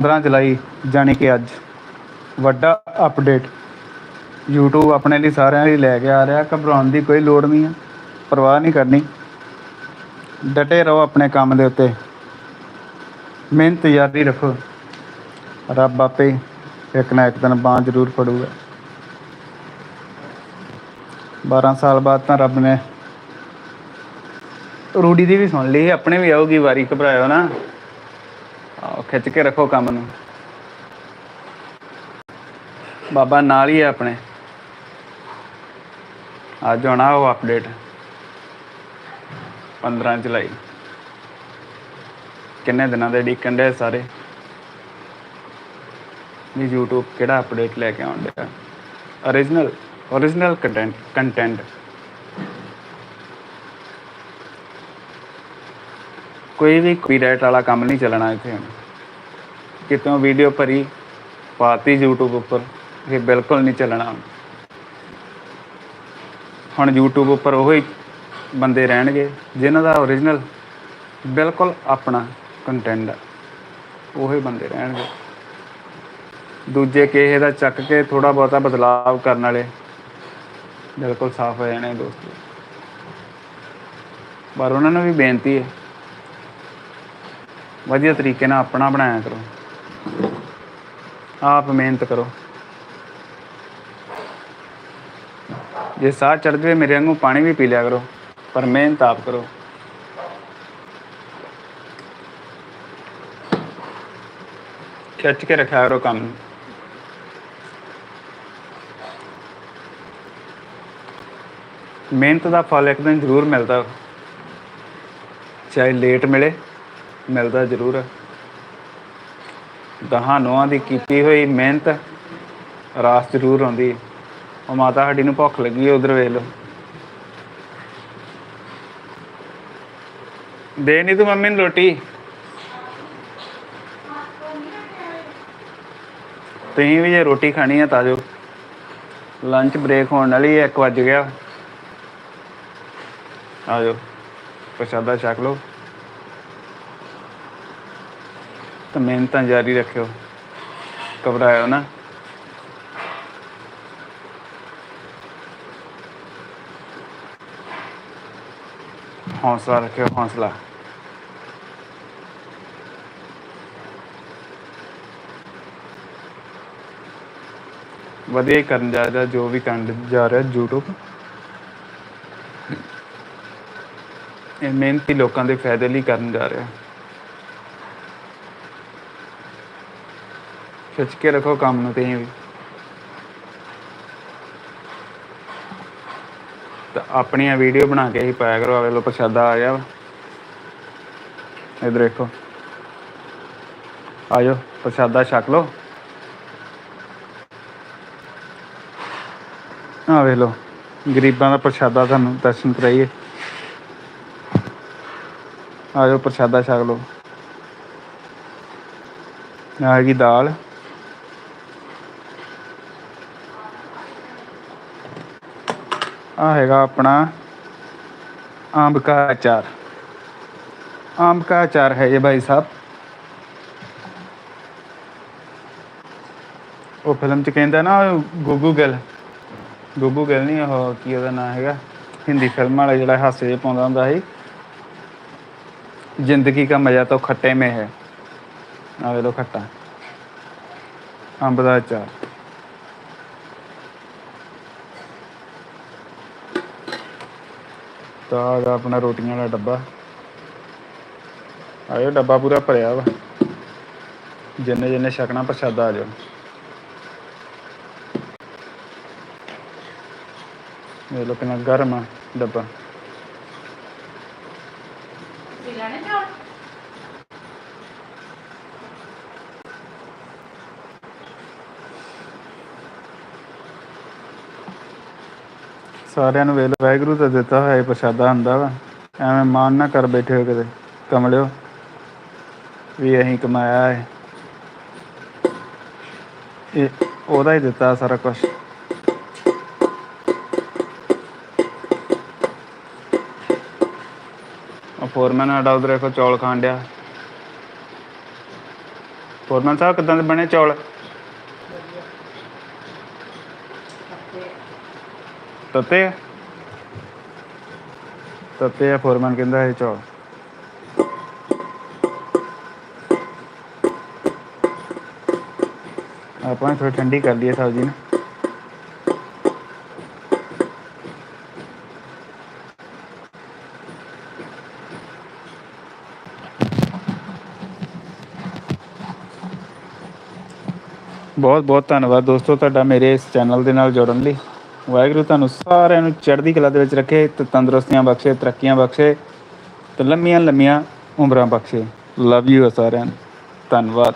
15 ਜੁਲਾਈ, ਜਾਣੀ ਕਿ ਅੱਜ। ਵੱਡਾ ਅਪਡੇਟ YouTube ਆਪਣੇ ਲਈ ਸਾਰਿਆਂ ਲਈ ਲੈ ਕੇ ਆ ਰਿਹਾ, ਘਬਰਾਉਣ ਦੀ ਕੋਈ ਲੋੜ ਨਹੀਂ ਹੈ ਪਰਵਾਹ ਨਹੀਂ ਕਰਨੀ। ਡਟੇ ਰਹੋ ਆਪਣੇ ਕੰਮ ਦੇ ਉੱਤੇ। ਮਿਹਨਤ ਜਾਰੀ ਰੱਖੋ। ਰੱਬ ਆਪੇ ਇੱਕ ਨਾ ਇੱਕ ਦਿਨ ਬਾਂਹ ਜ਼ਰੂਰ ਫੜੂਗਾ। 12 ਸਾਲ ਬਾਅਦ ਤਾਂ ਰੱਬ ਨੇ ਰੂੜੀ ਦੀ ਵੀ ਸੁਣ ਲਈ, ਆਪਣੇ ਵੀ ਆਊਗੀ ਵਾਰੀ, ਘਬਰਾਇਓ ਨਾ। ਆਓ ਖਿੱਚ ਕੇ ਰੱਖੋ ਕੰਮ ਨੂੰ। ਬਾਬਾ ਨਾਲ ਹੀ ਹੈ ਆਪਣੇ। ਅੱਜ ਆਉਣਾ ਉਹ ਅਪਡੇਟ 15 ਜੁਲਾਈ। ਕਿੰਨੇ ਦਿਨਾਂ ਦੇ ਡੀਕਨ ਦੇ ਸਾਰੇ। ਵੀ YouTube ਕਿਹੜਾ ਅਪਡੇਟ ਲੈ ਕੇ ਆਉਣ ਡਿਆ। Origignal origignal ਕੰਟੈਂਟ ਕੰਟੈਂਟ ਕੋਈ ਵੀ ਕਾਪੀਰਾਈਟ ਵਾਲਾ ਕੰਮ ਨਹੀਂ ਚੱਲਣਾ ਇੱਥੇ ਹੁਣ। ਕਿਤੋਂ ਵੀਡੀਓ ਭਰੀ, ਪਾਤੀ YouTube ਉੱਪਰ, ਇਹ ਬਿਲਕੁਲ ਨਹੀਂ ਚੱਲਣਾ। ਹੁਣ। ਹੁਣ YouTube ਉੱਪਰ ਹੀ ਬੰਦੇ ਰਹਿਣਗੇ, ਜਿਨ੍ਹਾਂ ਦਾ origignal ਬਿਲਕੁਲ ਆਪਣਾ ਕੰਟੈਂਟ ਹੈ ਉਹੀ ਬੰਦੇ ਰਹਿਣਗੇ। ਦੂਜੇ ਕਿਸੇ ਦਾ ਚੱਕ ਕੇ ਥੋੜਾ ਬਹੁਤਾ ਬਦਲਾਵ ਕਰਨ ਵਾਲੇ ਬਿਲਕੁਲ ਸਾਫ਼ ਹੋ ਜਾਣੇ ਦੋਸਤੋ। ਪਰ ਉਹਨਾਂ ਨੂੰ ਵੀ ਬੇਨਤੀ ਹੈ, ਵਧੀਆ ਤਰੀਕੇ ਨਾਲ ਆਪਣਾ ਬਣਾਇਆ ਕਰੋ। ਆਪ ਮਿਹਨਤ ਕਰੋ। ਜੇ ਸਾਹ ਚੜ ਜਾਵੇ, ਮੇਰੇ ਵਾਂਗੂ ਪਾਣੀ ਵੀ ਪੀ ਲਿਆ ਕਰੋ, ਪਰ ਮਿਹਨਤ ਆਪ ਕਰੋ। ਖਿੱਚ ਕੇ ਰੱਖਿਆ ਕਰੋ ਕੰਮ ਨੂੰ। ਮਿਹਨਤ ਦਾ ਫਲ ਇੱਕ ਦਿਨ ਜ਼ਰੂਰ ਮਿਲਦਾ। ਚਾਹੇ ਲੇਟ ਮਿਲੇ, ਮਿਲਦਾ ਜ਼ਰੂਰ। ਹੈ ਦਹਾਂ ਨੋਹਾਂ ਦੀ ਕੀਤੀ ਹੋਈ ਮਿਹਨਤ ਰਾਸ ਜ਼ਰੂਰ ਆਉਂਦੀ ਉਹ ਮਾਤਾ ਸਾਡੀ ਨੂੰ ਭੁੱਖ ਲੱਗੀ ਹੈ, ਉਧਰ ਵੇਖ ਲਓ। ਦੇ ਨਹੀਂ ਤੂੰ ਮੰਮੀ ਨੂੰ ਰੋਟੀ? ਤੁਸੀਂ ਵੀ ਜੇ ਰੋਟੀ ਖਾਣੀ ਹੈ ਤਾਂ ਜੋ। ਲੰਚ ਬ੍ਰੇਕ ਹੋਣ ਵਾਲੀ ਹੈ 1 ਵੱਜ ਗਿਆ। ਆ ਜਾਓ, ਪ੍ਰਸ਼ਾਦਾ ਛਕ ਲਓ। ਤਾਂ ਮਿਹਨਤਾਂ ਜਾਰੀ ਰੱਖਿਓ। ਘਬਰਾਇਓ ਨਾ। ਹੌਸਲਾ ਰੱਖਿਓ, ਹੌਸਲਾ। ਵਧੀਆ ਹੀ ਕਰਨ ਜਾ ਰਿਹਾ, ਜੋ ਵੀ ਕਰਨ ਜਾ ਰਿਹਾ, YouTube ਇਹ ਮਿਹਨਤੀ ਲੋਕਾਂ ਦੇ ਫਾਇਦੇ ਲਈ ਕਰਨ ਜਾ ਰਿਹਾ। ਖਿੱਚ ਕੇ ਰੱਖੋ ਕੰਮ ਨੂੰ ਤੁਸੀਂ ਵੀ। ਤਾਂ ਆਪਣੀਆਂ ਵੀਡੀਓ ਬਣਾ ਕੇ ਹੀ ਪਾਇਆ ਕਰੋ ਆਵੇ ਲੋ ਪ੍ਰਸ਼ਾਦਾ ਆ ਗਿਆ ਵਾ। ਇਧਰ ਦੇਖੋ। ਆਜੋ, ਪ੍ਰਸ਼ਾਦਾ ਛਕ ਲਓ ਆ ਵੇਖ ਲਓ ਗਰੀਬਾਂ ਦਾ ਪ੍ਰਸ਼ਾਦਾ ਤੁਹਾਨੂੰ ਦਰਸ਼ਨ ਕਰਾਈਏ। ਆਜੋ, ਪ੍ਰਸ਼ਾਦਾ ਛਕ ਲਓ ਆ ਹੈਗੀ ਦਾਲ। ਆ ਹੈਗਾ ਆਪਣਾ आम का अचार आम का अचार है ये भाई साहब ਉਹ ਫਿਲਮ ਚ ਕਹਿੰਦਾ ਨਾ ਗੁੱਗੂ ਗਿੱਲ ਗੁੱਗੂ ਗਿੱਲ ਨਹੀਂ ਉਹ ਕੀ ਉਹਦਾ ਨਾਮ ਹੈਗਾ ਹਿੰਦੀ ਫਿਲਮ ਵਾਲਾ ਜਿਹੜਾ ਹਾਸੇ ਜਿਹੇ ਪਾਉਂਦਾ ਹੁੰਦਾ ਸੀ ਜ਼ਿੰਦਗੀ का मजा तो खट्टे में है ਆ ਵੇ ਲੋ ਖੱਟਾ ਅੰਬ ਦਾ ਅਚਾਰ ਤਾਂ ਆ ਗਿਆ ਆਪਣਾ ਰੋਟੀਆਂ ਵਾਲਾ ਡੱਬਾ। ਆਇਓ, ਡੱਬਾ ਪੂਰਾ ਭਰਿਆ ਵਾ। ਜਿੰਨੇ ਜਿੰਨੇ ਛਕਣਾ, ਪ੍ਰਸ਼ਾਦਾ ਆ ਜਾਓ। ਇਹ ਲੋ ਗਰਮ ਆ ਡੱਬਾ। ਸਾਰਿਆਂ ਨੂੰ ਵੇਲ, ਵਾਹਿਗੁਰੂ ਦਾ ਦਿੱਤਾ ਹੋਇਆ ਪ੍ਰਸ਼ਾਦਾ ਹੁੰਦਾ ਵਾ। ਐਵੇਂ ਮਾਨ ਨਾ ਕਰ ਬੈਠੇ ਹੋ ਕਿਤੇ। ਕਮਲਿਓ, ਵੀ ਅਸੀਂ ਕਮਾਇਆ ਹੈ ਇਹ ਉਹਦਾ ਹੀ ਦਿੱਤਾ ਸਾਰਾ ਕੁਝ ਉਹ ਫੋਰਮੈਨ ਸਾਡਾ ਉਧਰ ਦੇਖੋ ਚੌਲ ਖਾਣ ਡਿਆ। ਫੋਰਮਨ ਸਾਹਿਬ ਕਿਦਾਂ ਦੇ ਬਣੇ ਚੌਲ? ਤੱਤੇ। ਆ? ਤਤੇ ਆ ਫੋਰਮਨ ਕਹਿੰਦਾ ਇਹ ਚੌਲ। ਆਪਾਂ ਥੋੜੀ ਠੰਡੀ ਕਰ ਲਈਏ ਸਬਜ਼ੀ ਨਾ। ਬਹੁਤ ਬਹੁਤ ਧੰਨਵਾਦ ਦੋਸਤੋ ਤੁਹਾਡਾ ਮੇਰੇ ਇਸ ਚੈਨਲ ਦੇ ਨਾਲ ਜੁੜਨ ਲਈ। ਵਾਹਿਗੁਰੂ ਤੁਹਾਨੂੰ ਸਾਰਿਆਂ ਨੂੰ ਚੜ੍ਹਦੀ ਕਲਾ ਦੇ ਵਿੱਚ ਰੱਖੇ, ਤੇ ਤੰਦਰੁਸਤੀਆਂ ਬਖਸ਼ੇ, ਤਰੱਕੀਆਂ ਬਖਸ਼ੇ, ਤੇ ਲੰਮੀਆਂ ਲੰਮੀਆਂ ਉਮਰਾਂ ਬਖਸ਼ੇ। ਲਵ ਯੂ ਸਾਰਿਆਂ ਨੂੰ। ਧੰਨਵਾਦ।